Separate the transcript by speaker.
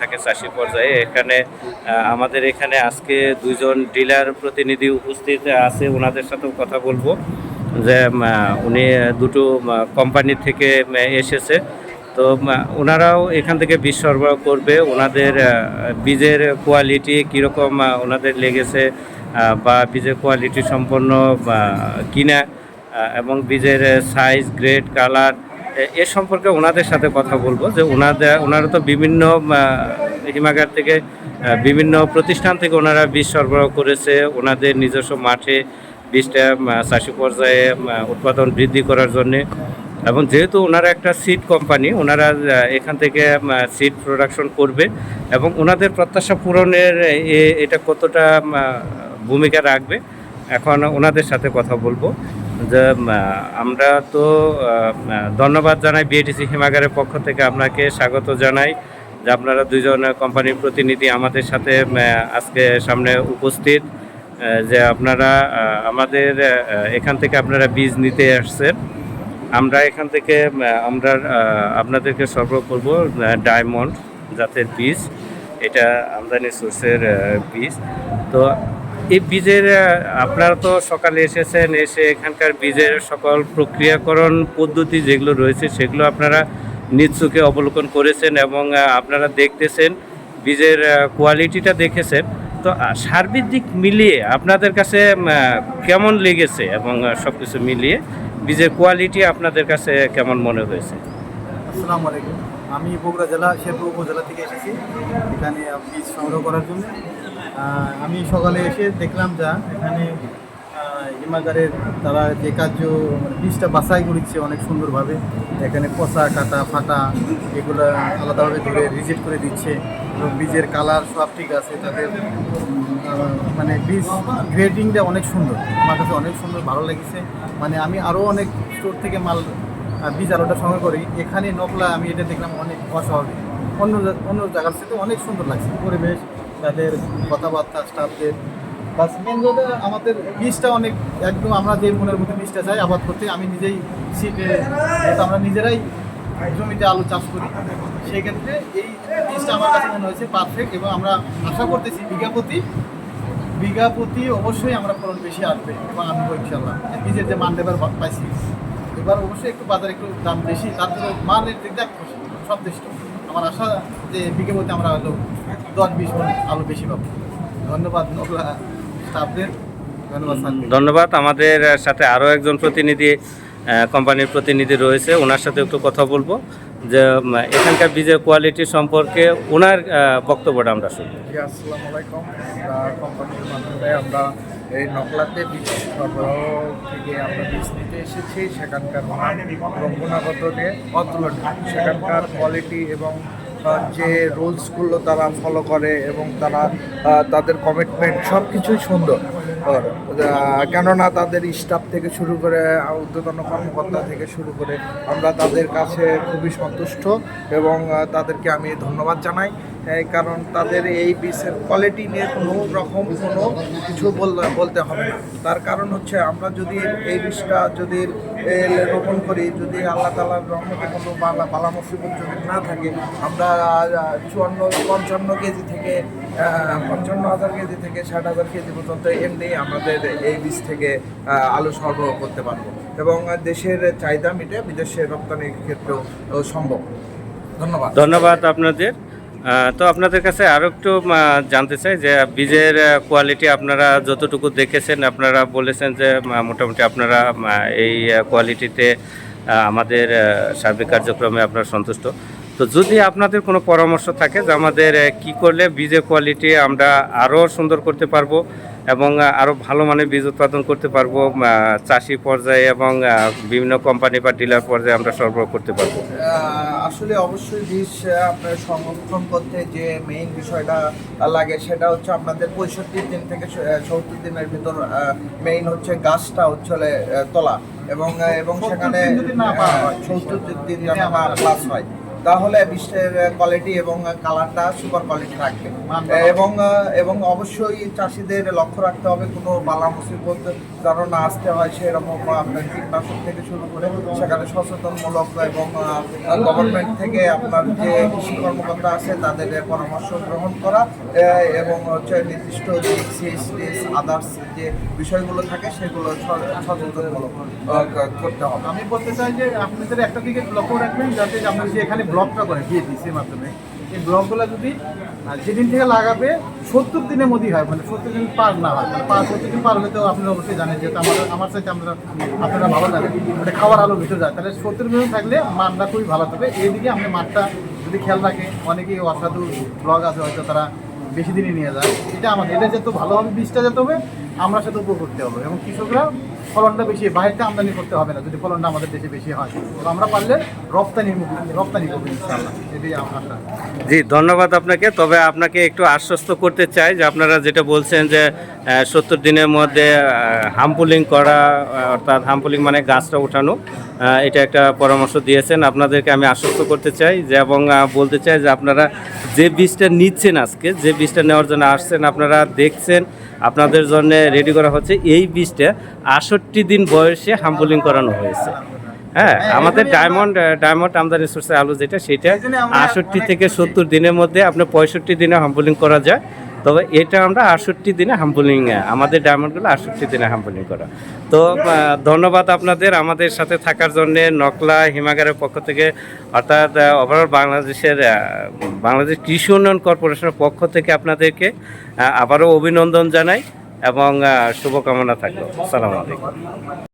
Speaker 1: থাকে চাষি পর্যায়ে, এখানে আমাদের এখানে আজকে দুইজন ডিলার প্রতিনিধি উপস্থিত আছে, ওনাদের সাথেও কথা বলব। যে উনি দুটো কোম্পানি থেকে এসেছে। তো ওনারাও এখান থেকে বীজ সরবরাহ করবে, ওনাদের বীজের কোয়ালিটি কীরকম ওনাদের লেগেছে বা বীজের কোয়ালিটি সম্পন্ন কিনা এবং বীজের সাইজ গ্রেড কালার এ সম্পর্কে ওনাদের সাথে কথা বলব, যে ওনাদের, ওনারা তো বিভিন্ন হিমাগার থেকে বিভিন্ন প্রতিষ্ঠান থেকে ওনারা বীজ সরবরাহ করেছে, ওনাদের নিজস্ব মাঠে বীজটা চাষি পর্যায়ে উৎপাদন বৃদ্ধি করার জন্যে। এবং যেহেতু ওনারা একটা সিড কোম্পানি ওনারা এখান থেকে সিড প্রোডাকশন করবে, এবং ওনাদের প্রত্যাশা পূরণের এটা কতটা ভূমিকা রাখবে, এখন ওনাদের সাথে কথা বলব। যে আমরা তো ধন্যবাদ জানাই বিএটিসি হিমাগারের পক্ষ থেকে আপনাকে, স্বাগত জানাই যে আপনারা দুজন কোম্পানির প্রতিনিধি আমাদের সাথে আজকে সামনে উপস্থিত যে আপনারা আমাদের এখান থেকে আপনারা বীজ নিতে আসছেন। আমরা এখান থেকে আমরা আপনাদেরকে সরবরাহ করব ডায়মন্ড জাতের বীজ। এটা আমদানি সোর্সের বীজ। তো এই বীজের আপনারা তো সকালে এসেছেন, এসে এখানকার বীজের সকল প্রক্রিয়াকরণ পদ্ধতি যেগুলো রয়েছে সেগুলো আপনারা নিজ চোখে অবলোকন করেছেন এবং আপনারা দেখতেছেন, বীজের কোয়ালিটিটা দেখেছেন। তো সার্বিক দিক মিলিয়ে আপনাদের কাছে কেমন লেগেছে এবং সব কিছু মিলিয়ে বীজের কোয়ালিটি আপনাদের কাছে কেমন মনে হয়েছে?
Speaker 2: আসসালামু আলাইকুম। আমি বগুড়া জেলা, শেরপুর উপজেলা থেকে এসেছি। এখানে বীজ সংগ্রহ করার জন্য। আমি সকালে এসে দেখলাম যা, এখানে হিমাগারের তারা যে কার্য মানে বীজটা বাছাই করেছে অনেক সুন্দরভাবে। এখানে পচা, কাটা, ফাটা, এগুলো আলাদাভাবে ধরে রিজেক্ট করে দিচ্ছে। এবং বীজের কালার সব ঠিক আছে, তাদের মানে বীজ গ্রেডিংটা অনেক সুন্দর। আমার কাছে অনেক সুন্দর, ভালো লেগেছে। মানে আমি আরও অনেক স্টোর থেকে মাল বীজ আলোটা সংগ্রহ করি। এখানে নকলা আমি এটা দেখলাম অনেক অস্বাভাবিক। অন্য অন্য জায়গার সাথে অনেক সুন্দর লাগছে। পরিবেশ তাদের কথাবার্তা, স্টাফদের। বাস মেন আমাদের বীজটা অনেক, একদম আমরা যে মনের মধ্যে বীজটা চাই, আবাদ করতে। আমি নিজেই সিটে আমরা নিজেরাই জমিতে আলু চাষ করি, সেক্ষেত্রে এই বীজটা আমার কাছে মনে হয়েছে পারফেক্ট এবং আমরা আশা করতেছি বিঘা প্রতি বিঘা প্রতি অবশ্যই আমরা ফলন বেশি আসবে এবং আনব ইনশাল্লাহ বীজের যে মান এবার পাইছি। এবার অবশ্যই একটু বাজারে একটু দাম বেশি তারপরে মানের দিক খুশি সন্তুষ্ট। আমার আশা যে বিঘে প্রতি আমরা হলো দশ বিশ মন আলু বেশি পাবো। ধন্যবাদ নকলা স্টাফদের ধন্যবাদ
Speaker 1: আমাদের সাথে আরও একজন প্রতিনিধি কোম্পানির প্রতিনিধি রয়েছে ওনার সাথে একটু কথা বলব। যে এখানকার বীজের কোয়ালিটি সম্পর্কে ওনার বক্তব্যটা আমরা শুনব।
Speaker 3: আসসালামু আলাইকুম। কোম্পানির মাধ্যমে আমরা এই নকলাতে বীজ সরবরাহ থেকে আমরা বীজ নিতে এসেছি। সেখানকার গুণগত নিয়ে অতুলনীয় সেখানকার কোয়ালিটি এবং যে রুলসগুলো তারা ফলো করে এবং তারা তাদের কমিটমেন্ট সব কিছুই সুন্দর কেননা তাদের স্টাফ থেকে শুরু করে ঊর্ধ্বতন কর্মকর্তা থেকে শুরু করে আমরা তাদের কাছে খুবই সন্তুষ্ট এবং তাদেরকে আমি ধন্যবাদ জানাই। কারণ তাদের এই বীজের কোয়ালিটি নিয়ে কোনো রকম কোনো কিছু বল- বলতে হবে না। তার কারণ হচ্ছে আমরা যদি এই বীজটা যদি রোপণ করি, যদি আল্লাহ তালার রহমতে কোনো বালা বালা মুসিবত যদি না থাকে, আমরা চুয়ান্ন, পঞ্চান্ন কেজি থেকে পঞ্চান্ন হাজার কেজি থেকে ষাট হাজার কেজি পর্যন্ত এমনি আমাদের এই বীজ থেকে আলু সরবরাহ করতে পারব এবং দেশের চাহিদা মিটে বিদেশে রপ্তানির ক্ষেত্রেও সম্ভব। ধন্যবাদ।
Speaker 1: ধন্যবাদ আপনাদের। তো আপনাদের কাছে আরও একটু জানতে চাই যে বীজের কোয়ালিটি আপনারা যতটুকু দেখেছেন, আপনারা বলেছেন যে মোটামুটি আপনারা এই কোয়ালিটিতে আমাদের সার্বিক কার্যক্রমে আপনারা সন্তুষ্ট। তো যদি আপনাদের কোনো পরামর্শ থাকে যে আমাদের কি করলে বীজের কোয়ালিটি আমরা আরও সুন্দর করতে পারব এবং আরও ভালো মানের বীজ উৎপাদন করতে পারব চাষি পর্যায়ে এবং বিভিন্ন কোম্পানি বা ডিলার পর্যায়ে আমরা সরবরাহ করতে পারব।
Speaker 3: আসলে অবশ্যই বীজ আপনার সংরক্ষণ করতে যে মেইন বিষয়টা লাগে সেটা হচ্ছে আপনাদের পঁয়ষট্টি দিন থেকে সত্তর দিনের ভিতর মেইন হচ্ছে গাছটা হচ্ছে তোলা এবং এবং সেখানে
Speaker 2: হয়,
Speaker 3: সত্তর দিন যেন
Speaker 2: আমার-
Speaker 3: প্লাস হয়। তাহলে বীজের কোয়ালিটি এবং কালারটা সুপার কোয়ালিটি থাকবে এবং এবং অবশ্যই চাষিদের লক্ষ্য রাখতে হবে কোনো বালা মুসিবত যেন না আসতে হয় সেরকম আপনার কীটনাশক থেকে শুরু করে সেখানে সচেতনমূলক এবং গভর্নমেন্ট থেকে আপনার যে কৃষি কর্মকর্তা আছে তাদের পরামর্শ গ্রহণ করা এবং হচ্ছে নির্দিষ্ট যে সিএসডিএস আদার্স যে বিষয়গুলো থাকে সেগুলো সচেতনমূলক করতে হবে।
Speaker 2: আমি বলতে চাই যে আপনাদের একটা দিকে লক্ষ্য রাখবেন যাতে আপনার যে এখানে ব্লকটা করে বিএপিসির মাধ্যমে। এই ব্লকগুলো যদি যেদিন থেকে লাগাবে, সত্তর দিনের মধ্যেই হয় মানে সত্তর দিন পার না হয়। তাহলে পাঁচ সত্তর দিন পার হলে তো আপনারা অবশ্যই জানেন যে আমার আমার সাথে আমরা আপনারা ভালো জানেন। ওটা খাবার আলো ভিতরে যায়। তাহলে সত্তর মিনিট থাকলে মানটা খুবই ভালো হবে এইদিকে আপনি মাঠটা যদি খেয়াল রাখে অনেকেই অসাধু ব্লগ আছে, হয়তো তারা বেশি দিনই নিয়ে যায়। এটা আমাদের এটা যত ভালোভাবে বীজটা যেতে হবে, আমরা সেটা উপভোগ করতে হবে। এবং কৃষকরা ফলনটা বেশি বাইরেটা আমদানি করতে হবে না যদি ফলনটা আমাদের দেশে বেশি হয়। তো আমরা পারলে রপ্তানি রপ্তানি করব ইনশাআল্লাহ। এটাই আমার
Speaker 1: জি ধন্যবাদ আপনাকে। তবে আপনাকে একটু আশ্বস্ত করতে চাই যে আপনারা যেটা বলছেন যে সত্তর দিনের মধ্যে হামপুলিং করা অর্থাৎ হামপুলিং মানে গাছটা আহ, এটা একটা পরামর্শ দিয়েছেন। আপনাদেরকে আমি আশ্বস্ত করতে চাই যে এবং বলতে চাই যে আপনারা যে বীজটা নিচ্ছেন আজকে যে বীজটা নেওয়ার জন্য আসছেন আপনারা দেখছেন আপনাদের জন্য রেডি করা হচ্ছে। এই বীজটা আষট্টি দিন বয়সে হাম্বুলিং করানো হয়েছে। হ্যাঁ আমাদের ডায়মন্ড ডায়মন্ড আমদানি সোর্সের আলু যেটা সেটা আষট্টি থেকে সত্তর দিনের মধ্যে আপনার পঁয়ষট্টি দিনে হাম্বলিং করা যায়। তবে এটা আমরা আষট্টি দিনে হাম্বলিং আমাদের ডায়মন্ডগুলো আষট্টি দিনে হাম্বলিং করা। তো ধন্যবাদ আপনাদের আমাদের সাথে থাকার জন্যে নকলা হিমাগারের পক্ষ থেকে, অর্থাৎ ওভারঅল বাংলাদেশের বাংলাদেশ কৃষি উন্নয়ন কর্পোরেশনের পক্ষ থেকে আপনাদেরকে আবারও অভিনন্দন জানাই এবং শুভকামনা থাকল। সালাম আলাইকুম।